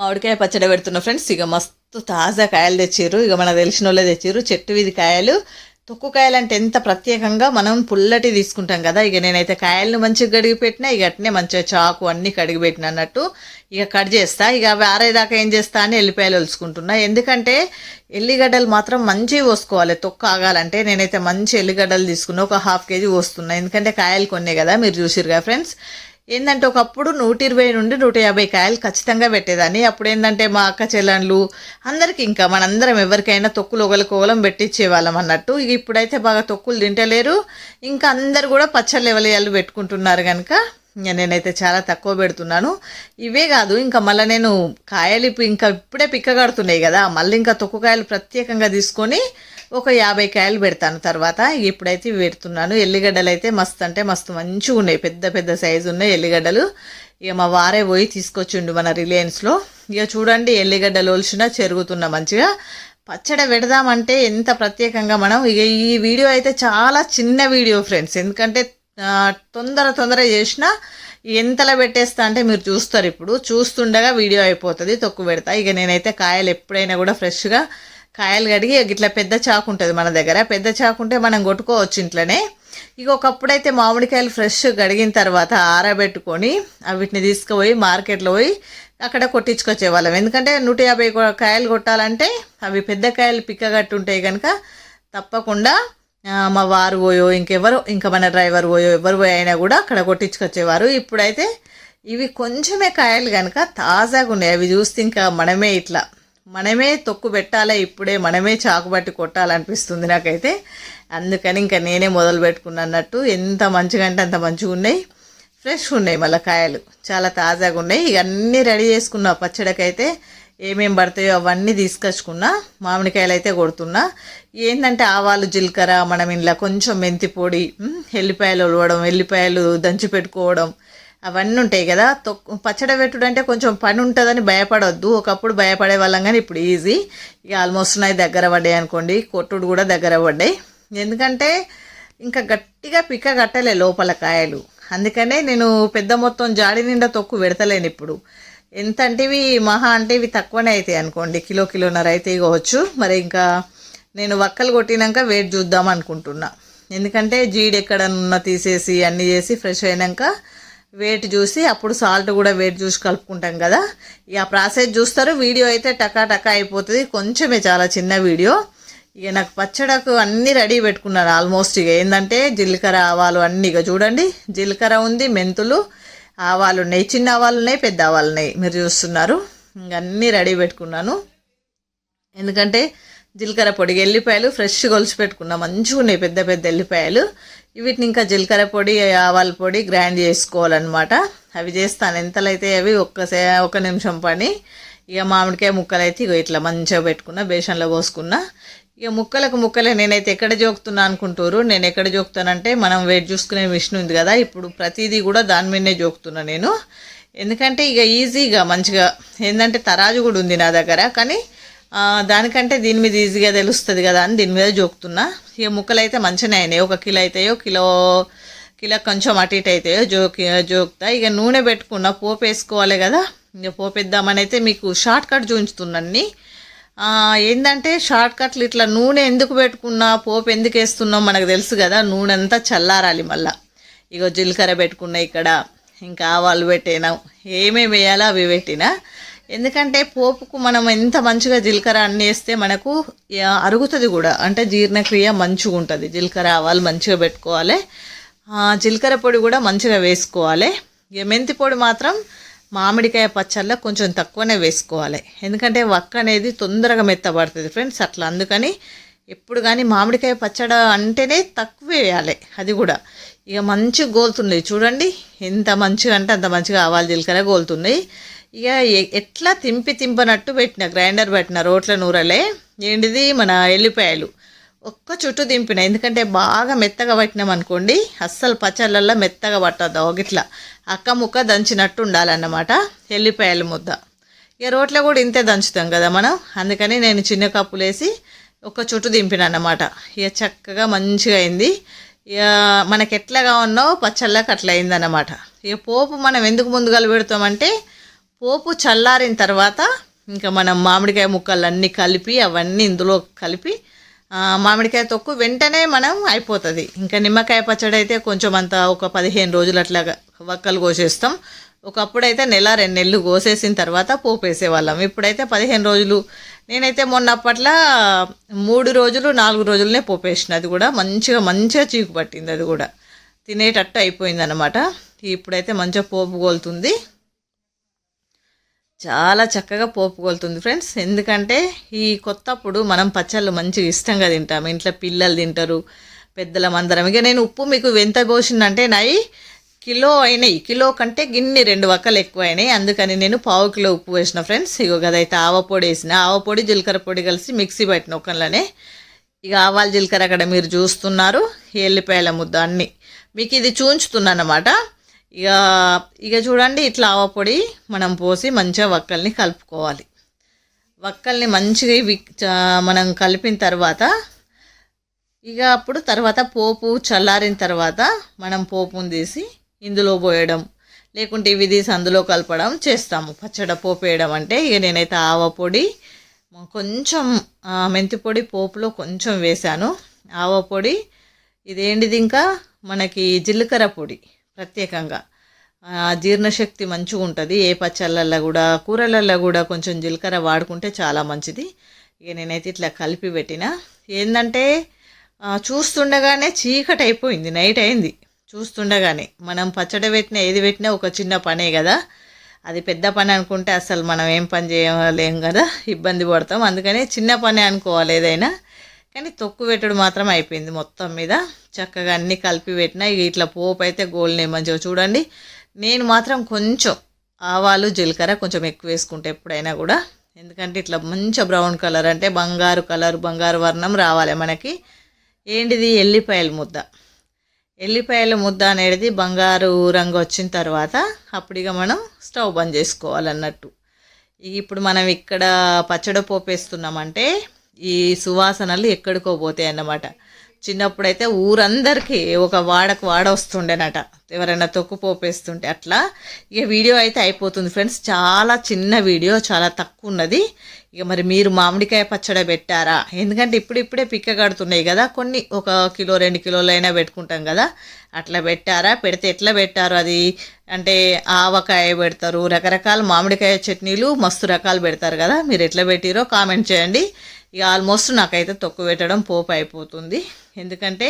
మామిడికాయ పచ్చడి పెడుతున్న ఫ్రెండ్స్ ఇక మస్తు తాజా కాయలు తెచ్చారు ఇక మనకు తెలిసిన వాళ్ళే తెచ్చిర్రు. చెట్టు వీధి కాయలు. తొక్కు కాయలు అంటే ఎంత ప్రత్యేకంగా మనం పుల్లటి తీసుకుంటాం కదా. ఇక నేనైతే కాయలను మంచిగా కడిగి పెట్టినా ఇక అట్నే మంచిగా చాకు అన్నీ కడిగి పెట్టిన అన్నట్టు ఇక కట్ చేస్తా. ఇక అవి ఆరేదాకా ఏం చేస్తా అని ఎల్లిపాయలు ఒలుచుకుంటున్నా. ఎందుకంటే ఎల్లిగడ్డలు మాత్రం మంచిగా పోసుకోవాలి తొక్కు ఆగాలంటే నేనైతే మంచి ఎల్లిగడ్డలు తీసుకున్నా. ఒక హాఫ్ కేజీ పోస్తున్నా ఎందుకంటే కాయలు కొన్నే కదా. మీరు చూసిరుగా ఫ్రెండ్స్ ఏంటంటే ఒకప్పుడు నూట ఇరవై నుండి నూట యాభై కాయలు ఖచ్చితంగా పెట్టేదాన్ని. అప్పుడు ఏంటంటే మా అక్క చెల్లెళ్ళు అందరికి ఇంకా మనందరం ఎవరికైనా తొక్కులు ఒకరికి ఒకలం పెట్టించేవాళ్ళం అన్నట్టు. ఇప్పుడైతే బాగా తొక్కులు తింటలేరు. ఇంకా అందరు కూడా పచ్చళ్ళు ఎవలియాలు పెట్టుకుంటున్నారు కనుక నేనైతే చాలా తక్కువ పెడుతున్నాను. ఇవే కాదు ఇంకా మళ్ళీ నేను కాయలు ఇంకా ఇప్పుడే పిక్క కడుతున్నాయి కదా. మళ్ళీ ఇంకా తొక్కు కాయలు ప్రత్యేకంగా తీసుకొని ఒక యాభై కాయలు పెడతాను తర్వాత. ఇప్పుడైతే పెడుతున్నాను. ఎల్లిగడ్డలు అయితే మస్తు అంటే మస్తు మంచిగా ఉన్నాయి. పెద్ద పెద్ద సైజు ఉన్నాయి ఎల్లిగడ్డలు. ఇక మా వారే పోయి తీసుకొచ్చిండు మన రిలయన్స్లో. ఇక చూడండి ఎల్లిగడ్డలు ఒలిచినా చెరుగుతున్నా మంచిగా. పచ్చడి పెడదామంటే ఎంత ప్రత్యేకంగా మనం. ఇక ఈ వీడియో అయితే చాలా చిన్న వీడియో ఫ్రెండ్స్. ఎందుకంటే తొందర తొందర చేసినా ఎంతలా పెట్టేస్తా అంటే మీరు చూస్తారు ఇప్పుడు. చూస్తుండగా వీడియో అయిపోతుంది తొక్కు పెడతా. ఇక నేనైతే కాయలు ఎప్పుడైనా కూడా ఫ్రెష్గా కాయలు కడిగి ఇట్లా పెద్ద చాకు ఉంటుంది మన దగ్గర. పెద్ద చాకు ఉంటే మనం కొట్టుకోవచ్చు ఇంట్లోనే. ఇక ఒకప్పుడైతే మామిడికాయలు ఫ్రెష్ కడిగిన తర్వాత ఆరబెట్టుకొని వీటిని తీసుకుపోయి మార్కెట్లో పోయి అక్కడ కొట్టించుకొచ్చే వాళ్ళం. ఎందుకంటే నూట యాభై కాయలు కొట్టాలంటే అవి పెద్ద కాయలు పిక్కగట్టు ఉంటాయి కనుక తప్పకుండా మా వారు పోయో ఇంకెవరు ఇంకా మన డ్రైవర్ పోయో ఎవరు పోయో అయినా కూడా అక్కడ కొట్టించుకొచ్చేవారు. ఇప్పుడైతే ఇవి కొంచెమే కాయలు కనుక తాజాగా ఉన్నాయి అవి చూస్తే ఇంకా మనమే ఇట్లా మనమే తొక్కు పెట్టాలి ఇప్పుడే మనమే చాకు పట్టి కొట్టాలనిపిస్తుంది నాకైతే. అందుకని ఇంకా నేనే మొదలు పెట్టుకున్నా అన్నట్టు. ఎంత మంచిగా అంటే అంత మంచిగా ఉన్నాయి. ఫ్రెష్ ఉన్నాయి మళ్ళీ కాయలు. చాలా తాజాగా ఉన్నాయి. ఇక అన్నీ రెడీ చేసుకున్నా పచ్చడికైతే. ఏమేం పడతాయో అవన్నీ తీసుకొచ్చుకున్నా. మామిడికాయలు అయితే కొడుతున్నా. ఏంటంటే ఆవాలు జీలకర్ర మనం ఇంట్లో కొంచెం మెంతి పొడి ఎల్లిపాయలు ఉలవడం ఎల్లిపాయలు దంచి పెట్టుకోవడం అవన్నీ ఉంటాయి కదా. తొక్కు పచ్చడి పెట్టుడు అంటే కొంచెం పని ఉంటుందని భయపడొద్దు. ఒకప్పుడు భయపడే వాళ్ళం కానీ ఇప్పుడు ఈజీ. ఇక ఆల్మోస్ట్ నాయి దగ్గర పడ్డాయి అనుకోండి. కొట్టుడు కూడా దగ్గర పడ్డాయి. ఎందుకంటే ఇంకా గట్టిగా పిక్క కట్టలే లోపల కాయలు. అందుకనే నేను పెద్ద మొత్తం జాడి నిండా తొక్కు పెడతలేను ఇప్పుడు. ఎంత అంటే ఇవి మహా అంటే ఇవి తక్కువనే అవుతాయి అనుకోండి. కిలో కిలోన్నర అయితే ఇవ్వచ్చు మరి ఇంకా నేను వక్కలు కొట్టినాక వెయిట్ చూద్దాం అనుకుంటున్నా. ఎందుకంటే జీడి ఎక్కడన్నా తీసేసి అన్నీ చేసి ఫ్రెష్ అయినాక వెయిట్ చూసి అప్పుడు సాల్ట్ కూడా వెయిట్ చూసి కలుపుకుంటాం కదా. ఇక ఆ ప్రాసెస్ చూస్తారు. వీడియో అయితే టకా టకా అయిపోతుంది. కొంచెమే చాలా చిన్న వీడియో. ఇక నాకు పచ్చడకు అన్నీ రెడీ పెట్టుకున్నాను ఆల్మోస్ట్ ఇక. ఏంటంటే జీలకర్ర ఆవాలు అన్నీ. ఇక చూడండి జీలకర్ర ఉంది మెంతులు ఆవాలు ఉన్నాయి. చిన్న ఆవాలు ఉన్నాయి పెద్ద ఆవాలు ఉన్నాయి. మీరు చూస్తున్నారు. ఇంక అన్నీ రెడీ పెట్టుకున్నాను. ఎందుకంటే జీలకర్ర పొడి ఎల్లిపాయలు ఫ్రెష్ కొలిచి పెట్టుకున్నా. మంచిగా ఉన్నాయి పెద్ద పెద్ద ఎల్లిపాయలు. వీటిని ఇంకా జీలకర్ర పొడి ఆవాల పొడి గ్రైండ్ చేసుకోవాలన్నమాట. అవి చేస్తాను. ఎంతలైతే అవి ఒక్కసే ఒక నిమిషం పని. ఇక మామిడికాయ ముక్కలు అయితే ఇట్లా మంచిగా పెట్టుకున్నా బేసన్లో పోసుకున్నా. ఇక ముక్కలకు ముక్కలే నేనైతే ఎక్కడ జోకుతున్నా అనుకుంటారు. నేను ఎక్కడ జోకుతానంటే మనం వెయిట్ చూసుకునే మిషన్ ఉంది కదా ఇప్పుడు ప్రతిదీ కూడా దాని మీదనే జోకుతున్నా నేను. ఎందుకంటే ఇక ఈజీగా మంచిగా ఏంటంటే తరాజు కూడా ఉంది నా దగ్గర. కానీ దానికంటే దీని మీద ఈజీగా తెలుస్తుంది కదా అని దీని మీద జోకుతున్నా. ఇక ముక్కలు అయితే మంచిగా అయినాయి. ఒక కిలో అవుతాయో కిలో కిలో కొంచెం అటు ఇటు అవుతాయో జోకి జోకుతా. ఇక నూనె పెట్టుకున్న పోపు వేసుకోవాలి కదా. ఇక పోపేద్దామని అయితే మీకు షార్ట్ కట్ చూపించుతున్నాన్ని ఏంటంటే షార్ట్ కట్లు ఇట్లా నూనె ఎందుకు పెట్టుకున్నా పోపు ఎందుకు వేస్తున్నాం మనకు తెలుసు కదా. నూనె అంతా చల్లారాలి మళ్ళీ. ఇగో జీలకర్ర పెట్టుకున్నా ఇక్కడ. ఇంకా ఆవాలు పెట్టినా. ఏమేమి వేయాలో అవి పెట్టినా. ఎందుకంటే పోపుకు మనం ఎంత మంచిగా జీలకర్ర అన్ని వేస్తే మనకు అరుగుతుంది కూడా. అంటే జీర్ణక్రియ మంచిగా ఉంటుంది. జీలకర్ర ఆవాలు మంచిగా పెట్టుకోవాలి. జీలకర్ర పొడి కూడా మంచిగా వేసుకోవాలి. ఇక మెంతి పొడి మాత్రం మామిడికాయ పచ్చళ్ళ కొంచెం తక్కువనే వేసుకోవాలి. ఎందుకంటే వక్క అనేది తొందరగా మెత్తబడుతుంది ఫ్రెండ్స్ అట్లా అందుకని ఎప్పుడు కానీ మామిడికాయ పచ్చడి అంటేనే తక్కువ వేయాలి అది కూడా. ఇక మంచిగా గోలుతున్నాయి. చూడండి ఎంత మంచిగా అంటే అంత మంచిగా ఆవాలు జీలకర్ర గోలుతున్నాయి. ఇక ఎట్లా తింపి తింపనట్టు పెట్టిన గ్రైండర్ పెట్టిన రోట్ల నూరలే. ఏంటిది? మన ఎల్లిపాయలు. ఒక్క చుట్టూ దింపిన. ఎందుకంటే బాగా మెత్తగా పట్టినాం అనుకోండి అస్సలు పచ్చళ్ళల్లో మెత్తగా పట్టద్దు ఒకట్లా అక్క ముక్క దంచినట్టు ఉండాలన్నమాట ఎల్లిపాయల ముద్ద. ఇక రోట్లో కూడా ఇంతే దంచుతాం కదా మనం. అందుకని నేను చిన్న కప్పులు వేసి ఒక చుట్టూ దింపిన అన్నమాట. ఇక చక్కగా మంచిగా అయింది. ఇక మనకి ఎట్లాగా ఉన్నావు పచ్చళ్ళకి అట్లా అయిందన్నమాట. ఇక పోపు మనం ఎందుకు ముందుగా పెడతామంటే పోపు చల్లారిన తర్వాత ఇంకా మనం మామిడికాయ ముక్కలు అన్నీ కలిపి అవన్నీ ఇందులో కలిపి మామిడికాయ తొక్కు వెంటనే మనం అయిపోతుంది. ఇంకా నిమ్మకాయ పచ్చడి అయితే కొంచెం అంత ఒక పదిహేను రోజులు అట్లాగా వక్కలు కోసేస్తాం. ఒకప్పుడైతే నెల రెండు నెలలు కోసేసిన తర్వాత పోపు వేసేవాళ్ళం. ఇప్పుడైతే పదిహేను రోజులు. నేనైతే మొన్న అప్పట్లో మూడు రోజులు నాలుగు రోజులనే పోపు వేసిన. అది కూడా మంచిగా మంచిగా చీకు పట్టింది అది కూడా. తినేటట్టు అయిపోయింది అనమాట ఇప్పుడైతే మంచిగా పోపు గోలుతుంది. చాలా చక్కగా పోపుకొలుతుంది ఫ్రెండ్స్. ఎందుకంటే ఈ కొత్తప్పుడు మనం పచ్చళ్ళు మంచిగా ఇష్టంగా తింటాం ఇంట్లో పిల్లలు తింటారు పెద్దలం అందరం. ఇక నేను ఉప్పు మీకు ఎంత పోసిందంటే నాయి కిలో అయినాయి. కిలో కంటే గిన్ని రెండు వక్కలు ఎక్కువ అయినాయి అందుకని నేను పావు కిలో ఉప్పు వేసిన ఫ్రెండ్స్. ఇగో గదైతే ఆవపొడి వేసిన. ఆవపొడి జీలకర్ర పొడి కలిసి మిక్సీ పెట్టిన ఒకళ్ళనే. ఇక ఆవాల జీలకర్ర అక్కడ మీరు చూస్తున్నారు. ఎల్లిపాయల ముద్ద అన్నీ. మీకు ఇది చూంచుతున్నాను అన్నమాట. ఇక ఇక చూడండి ఇట్లా ఆవ పొడి మనం పోసి మంచిగా వక్కల్ని కలుపుకోవాలి. వక్కల్ని మంచిగా ఇవి మనం కలిపిన తర్వాత ఇక అప్పుడు తర్వాత పోపు చల్లారిన తర్వాత మనం పోపుని తీసి ఇందులో పోయడం లేకుంటే ఇవి తీసి అందులో కలపడం చేస్తాము. పచ్చడి పోపు వేయడం అంటే ఇక నేనైతే ఆవ పొడి కొంచెం మెంతి పొడి పోపులో కొంచెం వేశాను ఆవ పొడి ఇదేంటిది ఇంకా? మనకి జీలకర్ర పొడి. ప్రత్యేకంగా. జీర్ణశక్తి మంచిగా ఉంటుంది. ఏ పచ్చళ్ళల్లో కూడా కూరలల్లో కూడా కొంచెం జీలకర్ర వాడుకుంటే చాలా మంచిది. ఇక నేనైతే ఇట్లా కలిపి పెట్టిన. ఏంటంటే చూస్తుండగానే చీకటి అయిపోయింది. నైట్ అయింది. చూస్తుండగానే మనం పచ్చడి పెట్టినా ఏది పెట్టినా ఒక చిన్న పనే కదా. అది పెద్ద పని అనుకుంటే అసలు మనం ఏం పని చేయలేం కదా. ఇబ్బంది పడతాం. అందుకనే చిన్న పని అనుకోవాలి ఏదైనా. కానీ తొక్కు పెట్టడం మాత్రం అయిపోయింది మొత్తం మీద. చక్కగా అన్నీ కలిపి పెట్టిన ఇక ఇట్లా పోపు అయితే గోల్ని మంచిగా చూడండి. నేను మాత్రం కొంచెం ఆవాలు జీలకర్ర కొంచెం ఎక్కువ వేసుకుంటే ఎప్పుడైనా కూడా. ఎందుకంటే ఇట్లా మంచి బ్రౌన్ కలర్ అంటే బంగారు కలర్ బంగారు వర్ణం రావాలి మనకి. ఏంటిది? ఎల్లిపాయల ముద్ద. ఎల్లిపాయల ముద్ద అనేది బంగారు రంగు వచ్చిన తర్వాత అప్పుడు ఇక మనం స్టవ్ బంద్ చేసుకోవాలన్నట్టు. ఇక ఇప్పుడు మనం ఇక్కడ పచ్చడి పోపు వేస్తున్నామంటే ఈ సువాసనలు ఎక్కడికో పోతాయి అన్నమాట చిన్నప్పుడైతే ఊరందరికీ ఒక వాడకు వాడ వస్తుండేనట. ఎవరైనా తొక్కు పోపేస్తుంటే అట్లా. ఇక వీడియో అయితే అయిపోతుంది ఫ్రెండ్స్. చాలా చిన్న వీడియో చాలా తక్కువ ఉన్నది ఇక మరి మీరు మామిడికాయ పచ్చడి పెట్టారా? ఎందుకంటే ఇప్పుడు ఇప్పుడే పిక్క కడుతున్నాయి కదా. కొన్ని ఒక కిలో రెండు కిలోలైనా పెట్టుకుంటాం కదా. అట్లా పెట్టారా? పెడితే ఎట్లా పెట్టారు అది? అంటే ఆవకాయ పెడతారు రకరకాల మామిడికాయ చట్నీలు మస్తు రకాలు పెడతారు కదా. మీరు ఎట్లా పెట్టిరో కామెంట్ చేయండి. ఇక ఆల్మోస్ట్ నాకైతే తొక్కు పెట్టడం పోపు అయిపోతుంది. ఎందుకంటే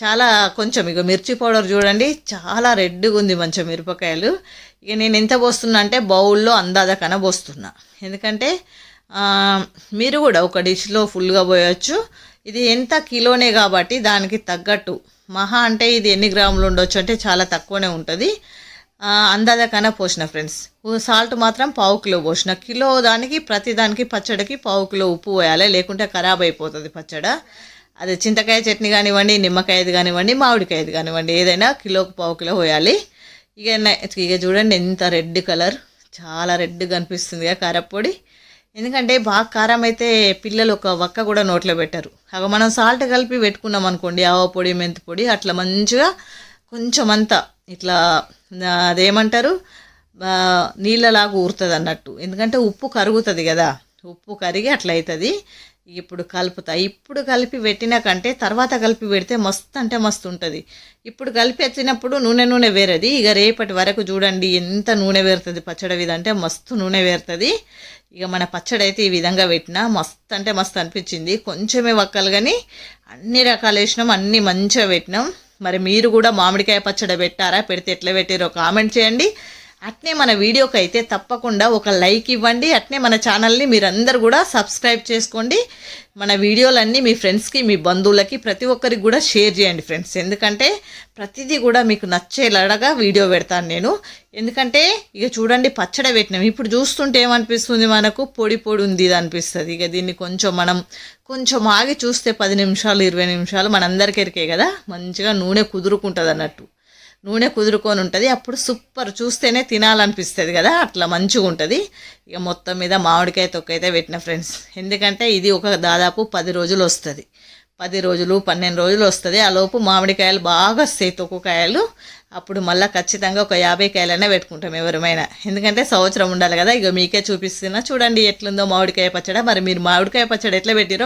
చాలా కొంచెం ఇక మిర్చి పౌడర్ చూడండి చాలా రెడ్గా ఉంది మంచిగా మిరపకాయలు. ఇక నేను ఎంత పోస్తున్నా అంటే బౌల్లో అందాద కన పోస్తున్నా. ఎందుకంటే మీరు కూడా ఒక డిష్లో ఫుల్గా పోయొచ్చు. ఇది ఎంత కిలోనే కాబట్టి దానికి తగ్గట్టు. మహా అంటే ఇది ఎన్ని గ్రాములు ఉండొచ్చు అంటే చాలా తక్కువనే ఉంటుంది. అందాద కన్నా పోసిన ఫ్రెండ్స్. సాల్ట్ మాత్రం పావు కిలో పోసిన కిలో దానికి ప్రతి దానికి పచ్చడికి పావు కిలో ఉప్పు పోయాలి. లేకుంటే ఖరాబ్ అయిపోతుంది పచ్చడ. అది చింతకాయ చట్నీ కానివ్వండి నిమ్మకాయది కానివ్వండి మామిడికాయది కానివ్వండి ఏదైనా కిలోకి పావు కిలో పోయాలి. ఇక ఇక చూడండి ఎంత రెడ్ కలర్. చాలా రెడ్గా అనిపిస్తుంది కారపొడి కారప్పొడి. ఎందుకంటే బాగా కారం అయితే పిల్లలు ఒక వక్క కూడా నోట్లో పెట్టరు. అగ మనం సాల్ట్ కలిపి పెట్టుకున్నాం అనుకోండి ఆవ పొడి మెంతి పొడి అట్లా మంచిగా కొంచెం అంతా ఇట్లా అదేమంటారు? నీళ్ళలాగా ఊరుతుంది అన్నట్టు ఎందుకంటే ఉప్పు కరుగుతుంది కదా. ఉప్పు కరిగి అట్లా అవుతుంది ఇప్పుడు కలుపుతా. ఇప్పుడు కలిపి పెట్టిన కంటే తర్వాత కలిపి పెడితే మస్తు అంటే మస్తు ఉంటుంది. ఇప్పుడు కలిపి ఎత్తినప్పుడు నూనె నూనె వేరేది. ఇక రేపటి వరకు చూడండి ఎంత నూనె వేరుతుంది. పచ్చడి విధ అంటే మస్తు నూనె వేరుతుంది. ఇక మన పచ్చడి అయితే ఈ విధంగా పెట్టినా మస్తు అంటే మస్తు అనిపించింది. కొంచెమే వక్కలు కానీ అన్ని రకాలు వేసినాం. అన్ని మంచిగా పెట్టినాం. మరి మీరు కూడా మామిడికాయ పచ్చడి పెట్టారా? పెడితే ఎట్లా పెట్టారో కామెంట్ చేయండి. అట్నే మన వీడియోకి అయితే తప్పకుండా ఒక లైక్ ఇవ్వండి. అట్నే మన ఛానల్ని మీరందరూ కూడా సబ్స్క్రైబ్ చేసుకోండి. మన వీడియోలన్నీ మీ ఫ్రెండ్స్కి మీ బంధువులకి ప్రతి ఒక్కరికి కూడా షేర్ చేయండి ఫ్రెండ్స్. ఎందుకంటే ప్రతిదీ కూడా మీకు నచ్చేలాగా వీడియో పెడతాను నేను. ఎందుకంటే ఇక చూడండి పచ్చడి పెట్టినాం. ఇప్పుడు చూస్తుంటే ఏమనిపిస్తుంది మనకు? పొడి పొడి ఉంది ఇది అనిపిస్తుంది. ఇక దీన్ని కొంచెం మనం కొంచెం ఆగి చూస్తే పది నిమిషాలు ఇరవై నిమిషాలు మనందరికీ ఎరికే కదా? మంచిగా నూనె కుదురుకుంటుంది అన్నట్టు నూనె కుదురుకొని ఉంటుంది. అప్పుడు సూపర్ చూస్తేనే తినాలనిపిస్తుంది కదా అట్లా మంచిగా ఉంటుంది. ఇక మొత్తం మీద మామిడికాయ తొక్కైతే పెట్టిన ఫ్రెండ్స్ ఎందుకంటే ఇది ఒక దాదాపు పది రోజులు వస్తుంది. పది రోజులు పన్నెండు రోజులు వస్తుంది. ఆ లోపు మామిడికాయలు బాగా వస్తాయి తొక్కుకాయలు. అప్పుడు మళ్ళీ ఖచ్చితంగా ఒక యాభై కాయలైనా పెట్టుకుంటాం ఎవరమైనా. ఎందుకంటే సంవత్సరం ఉండాలి కదా ఇక మీకే చూపిస్తున్నా. చూడండి ఎట్లుందో మామిడికాయ పచ్చడి. మరి మీరు మామిడికాయ పచ్చడి ఎట్లా పెట్టిరో